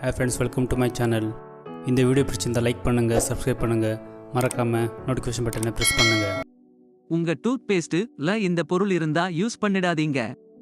Hi friends welcome to my channel இந்த video பிடிச்சிருந்தால் like பண்ணுங்கள் சப்ஸ்கிரைப் பண்ணுங்கள் மறக்காமல் நோட்டிஃபிகேஷன் பட்டனை ப்ரெஸ் பண்ணுங்கள் உங்க டூத் பேஸ்ட்ல இந்த பொருள் இருந்தா யூஸ் பண்ணிடாதீங்க.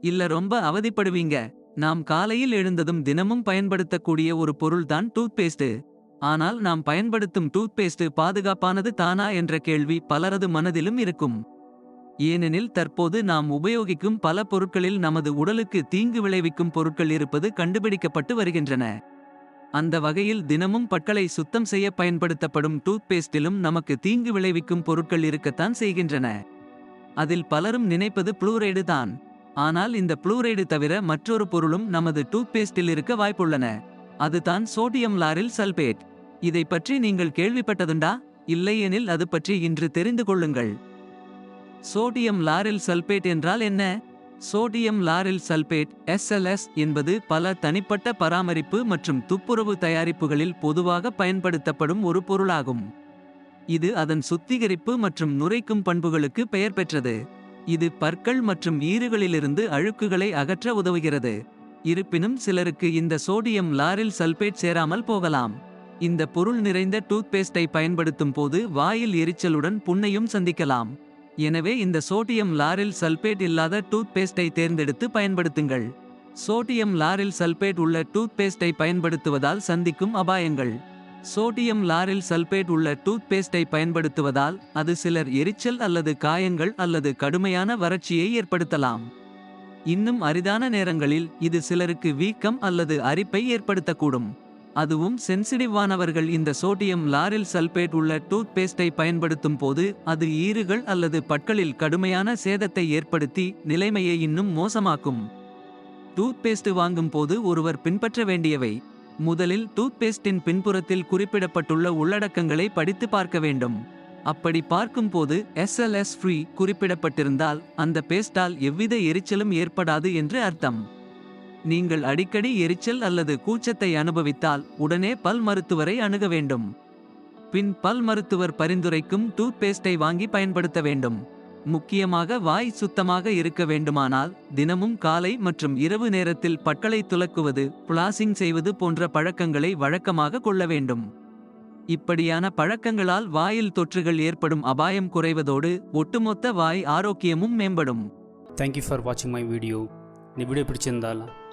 இல்ல ரொம்ப அவதிப்படுவீங்க. நாம் காலையில் எழுந்ததும் தினமும் பயன்படுத்தக்கூடிய ஒரு பொருள்தான் டூத் பேஸ்ட்டு ஆனால் நாம் பயன்படுத்தும் டூத் பேஸ்ட் பாதுகாப்பானது தானா என்ற கேள்வி பலரது மனதிலும் இருக்கும். ஏனெனில் தற்போது நாம் உபயோகிக்கும் பல பொருட்களில் நமது உடலுக்கு தீங்கு விளைவிக்கும் பொருட்கள் இருப்பது கண்டுபிடிக்கப்பட்டு வருகின்றன. அந்த வகையில் தினமும் பற்களை சுத்தம் செய்ய பயன்படுத்தப்படும் டூத் பேஸ்டிலும் நமக்கு தீங்கு விளைவிக்கும் பொருட்கள் இருக்கத்தான் செய்கின்றன. அதில் பலரும் நினைப்பது புளூரைடு தான். ஆனால் இந்த புளூரைடு தவிர மற்றொரு பொருளும் நமது டூத் பேஸ்டில் இருக்க வாய்ப்புள்ளன. அதுதான் சோடியம் லாரில் சல்பேட். இதை பற்றி நீங்கள் கேள்விப்பட்டதுண்டா? இல்லையெனில் அது பற்றி இன்று தெரிந்து கொள்ளுங்கள். சோடியம் லாரில் சல்பேட் என்றால் என்ன? சோடியம் லாரில் சல்பேட் எஸ்எல்எஸ் என்பது பல தனிப்பட்ட பராமரிப்பு மற்றும் துப்புரவு தயாரிப்புகளில் பொதுவாக பயன்படுத்தப்படும் ஒரு பொருளாகும். இது அதன் சுத்திகரிப்பு மற்றும் நுரைக்கும் பண்புகளுக்கு பெயர் பெற்றது. இது பற்கள் மற்றும் ஈறுகளிலிருந்து அழுக்குகளை அகற்ற உதவுகிறது. இருப்பினும் சிலருக்கு இந்த சோடியம் லாரில் சல்பேட் சேராமல் போகலாம். இந்த பொருள் நிறைந்த டூத்பேஸ்டை பயன்படுத்தும் போது வாயில் எரிச்சலுடன் புண்ணையும் சந்திக்கலாம். எனவே இந்த சோடியம் லாரில் சல்பேட் இல்லாத டூத் பேஸ்டை தேர்ந்தெடுத்து பயன்படுத்துங்கள். சோடியம் லாரில் சல்பேட் உள்ள டூத் பேஸ்டை பயன்படுத்துவதால் சந்திக்கும் அபாயங்கள். சோடியம் லாரில் சல்பேட் உள்ள டூத் பேஸ்டை பயன்படுத்துவதால் அது சிலர் எரிச்சல் அல்லது காயங்கள் அல்லது கடுமையான வறட்சியை ஏற்படுத்தலாம். இன்னும் அரிதான நேரங்களில் இது சிலருக்கு வீக்கம் அல்லது அரிப்பை ஏற்படுத்தக்கூடும். அதுவும் சென்சிட்டிவானவர்கள் இந்த சோடியம் லாரில் சல்பேட் உள்ள டூத் பேஸ்டை பயன்படுத்தும் போது அது ஈறுகள் அல்லது பற்களில் கடுமையான சேதத்தை ஏற்படுத்தி நிலைமையை இன்னும் மோசமாக்கும். டூத் பேஸ்ட் வாங்கும் போது ஒருவர் பின்பற்ற வேண்டியவை. முதலில் டூத் பேஸ்டின் பின்புறத்தில் குறிப்பிடப்பட்டுள்ள உள்ளடக்கங்களை படித்து பார்க்க வேண்டும். அப்படி பார்க்கும்போது எஸ்எல்எஸ் ஃப்ரீ குறிப்பிடப்பட்டிருந்தால் அந்த பேஸ்டால் எவ்வித எரிச்சலும் ஏற்படாது என்று அர்த்தம். நீங்கள் அடிக்கடி எரிச்சல் அல்லது கூச்சத்தை அனுபவித்தால் உடனே பல் மருத்துவரை அணுக வேண்டும். பின் பல் மருத்துவர் பரிந்துரைக்கும் டூத் பேஸ்டை வாங்கி பயன்படுத்த வேண்டும். முக்கியமாக வாய் சுத்தமாக இருக்க வேண்டுமானால் தினமும் காலை மற்றும் இரவு நேரத்தில் பற்களை துலக்குவது பிளாசிங் செய்வது போன்ற பழக்கங்களை வழக்கமாக கொள்ள வேண்டும். இப்படியான பழக்கங்களால் வாயில் தொற்றுகள் ஏற்படும் அபாயம் குறைவதோடு ஒட்டுமொத்த வாய் ஆரோக்கியமும் மேம்படும். தேங்க்யூ ஃபார் வாட்சிங் மை வீடியோ இந்த வீடியோ பிடிச்சிருந்தால்